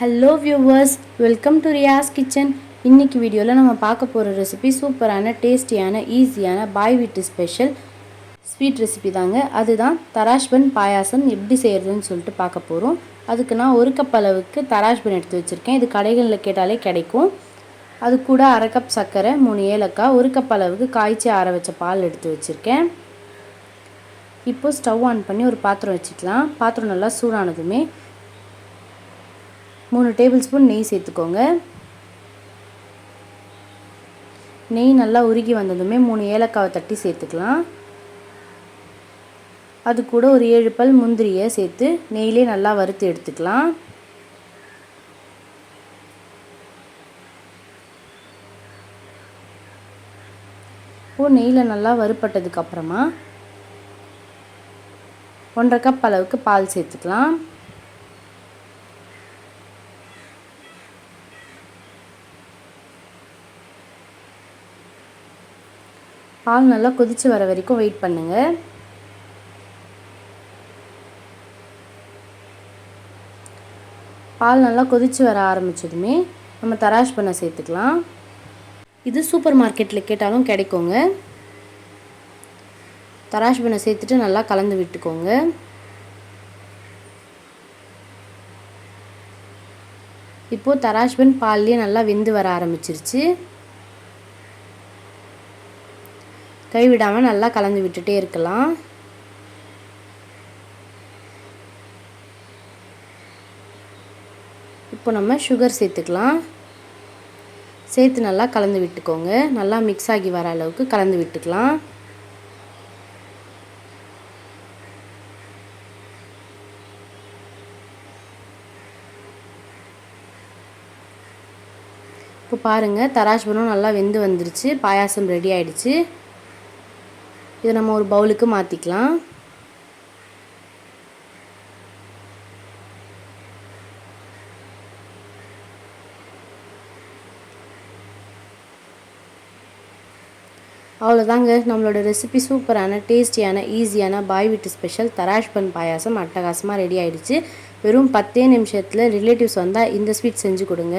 Hello viewers welcome to Riyas kitchen இன்னைக்கு வீடியோவில் நம்ம பார்க்க போகிற ரெசிபி சூப்பரான டேஸ்டியான ஈஸியான பாய் வீட்டு ஸ்பெஷல் ஸ்வீட் ரெசிபி தாங்க. அதுதான் தராஷ்பன் பாயாசம் எப்படி செய்கிறதுன்னு சொல்லிட்டு பார்க்க போகிறோம் அதுக்கு நான் ஒரு கப் அளவுக்கு தராஷ்பன் எடுத்து வச்சுருக்கேன். இது கடைகளில் கேட்டாலே கிடைக்கும். அது கூட அரை கப் சர்க்கரை மூணு ஏலக்காய் ஒரு கப் அளவுக்கு காய்ச்சி ஆற வச்ச பால் எடுத்து வச்சுருக்கேன். இப்போது ஸ்டவ் ஆன் பண்ணி ஒரு பாத்திரம் வச்சுக்கலாம். பாத்திரம் நல்லா சூடானதுமே மூணு டேபிள் ஸ்பூன் நெய் சேர்த்துக்கோங்க. நெய் நல்லா உருகி வந்ததுமே மூணு ஏலக்காவை தட்டி சேர்த்துக்கலாம். அது கூட ஒரு ஏழு பல் முந்திரியை சேர்த்து நெய்லே நல்லா வறுத்து எடுத்துக்கலாம். இப்போது நெய்யில் நல்லா வறுப்பட்டதுக்கப்புறமா ஒன்றரை கப் அளவுக்கு பால் சேர்த்துக்கலாம். பால் நல்லா கொதித்து வர வரைக்கும் வெயிட் பண்ணுங்கள் பால் நல்லா கொதித்து வர ஆரம்பித்ததுமே நம்ம தராஷ் பண்ண சேர்த்துக்கலாம். இது சூப்பர் மார்க்கெட்டில் கேட்டாலும் கிடைக்குங்க. தராஷ் பண்ண சேர்த்துட்டு நல்லா கலந்து விட்டுக்கோங்க. இப்போது தராஷ்பன் பால்லேயே நல்லா வெந்து வர ஆரம்பிச்சிருச்சு. கைவிடாமல் நல்லா கலந்து விட்டுட்டே இருக்கலாம். இப்போ நம்ம சுகர் சேர்த்துக்கலாம். சேர்த்து நல்லா கலந்து விட்டுக்கோங்க. நல்லா மிக்ஸ் ஆகி வர அளவுக்கு கலந்து விட்டுக்கலாம். இப்போ பாருங்கள் தராஷ்பனம் நல்லா வெந்து வந்துருச்சு. பாயாசம் ரெடி ஆயிடுச்சு. இதை நம்ம ஒரு பவுலுக்கு மாற்றிக்கலாம் அவ்வளோதாங்க நம்மளோட ரெசிபி சூப்பரான டேஸ்டியான ஈஸியான பாய் வீட்டு ஸ்பெஷல் தராஷ் பன் பாயாசம் அட்டகாசமாக ரெடி ஆகிடுச்சு வெறும் பத்தே நிமிஷத்தில் ரிலேட்டிவ்ஸ் வந்தால் இந்த ஸ்வீட் செஞ்சு கொடுங்க.